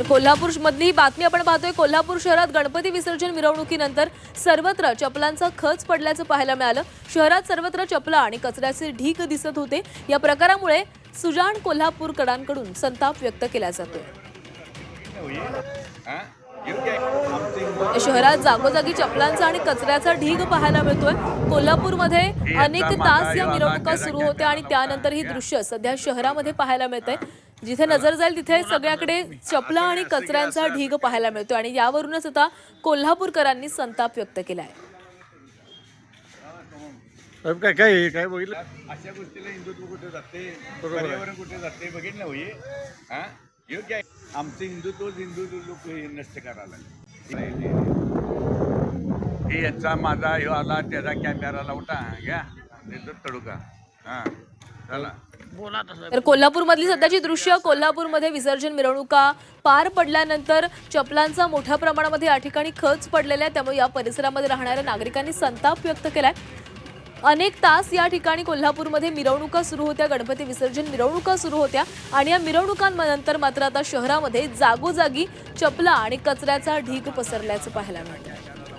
तर कोल्हापूर मधली ही बातमी आपण पाहतोय. कोल्हापूर शहरात गणपती विसर्जन मिरवणुकीनंतर सर्वत्र चपलांचा खच पडल्याचं पाहायला मिळालं. शहरात सर्वत्र चपला आणि कचऱ्याचे ढीक दिसत होते. या प्रकारामुळे सुजाण कोल्हापूरकरांकडून संताप व्यक्त केला जातोय. शहरात जागोजागी चपलांचा आणि कचऱ्याचा ढीग पाहायला मिळतोय. कोल्हापूरमध्ये अनेक तास या मिरवणुका सुरू होत्या आणि त्यानंतर ही दृश्य सध्या शहरामध्ये पाहायला मिळतंय. जिथे नजर जाईल तिथे सगळ्याकडे चपला आणि कचऱ्यांचा ढीग पाहायला मिळतोय आणि यावरूनच आता कोल्हापूरकरांनी संताप व्यक्त केलाय. साहेब काय काय काय बघितलं? अशा गोष्टीला हिंदुत्व कुठे जाते? पर्यावरण कुठे जाते? बघितलं होई हा? योग्य आहे. आमचं हिंदू लोक हे नष्ट करायला हे यांचा माझा ह्यो आला त्याचा कॅमेरा लावटा घ्या. देतो तडुका हा चला. तर कोल्हापूरमधली सध्याची दृश्य कोल्हापूरमध्ये विसर्जन मिरवणुका पार पडल्यानंतर चपलांचा मोठ्या प्रमाणामध्ये या ठिकाणी खच पडलेला आहे त्यामुळे या परिसरामध्ये राहणाऱ्या नागरिकांनी संताप व्यक्त केलाय. अनेक तास या ठिकाणी कोल्हापूरमध्ये मिरवणुका सुरू होत्या. गणपती विसर्जन मिरवणुका सुरू होत्या. आणि या मिरवणुकांनंतर मात्र आता शहरामध्ये जागोजागी चपला आणि कचऱ्याचा ढीग पसरल्याचं पाहायला मिळतं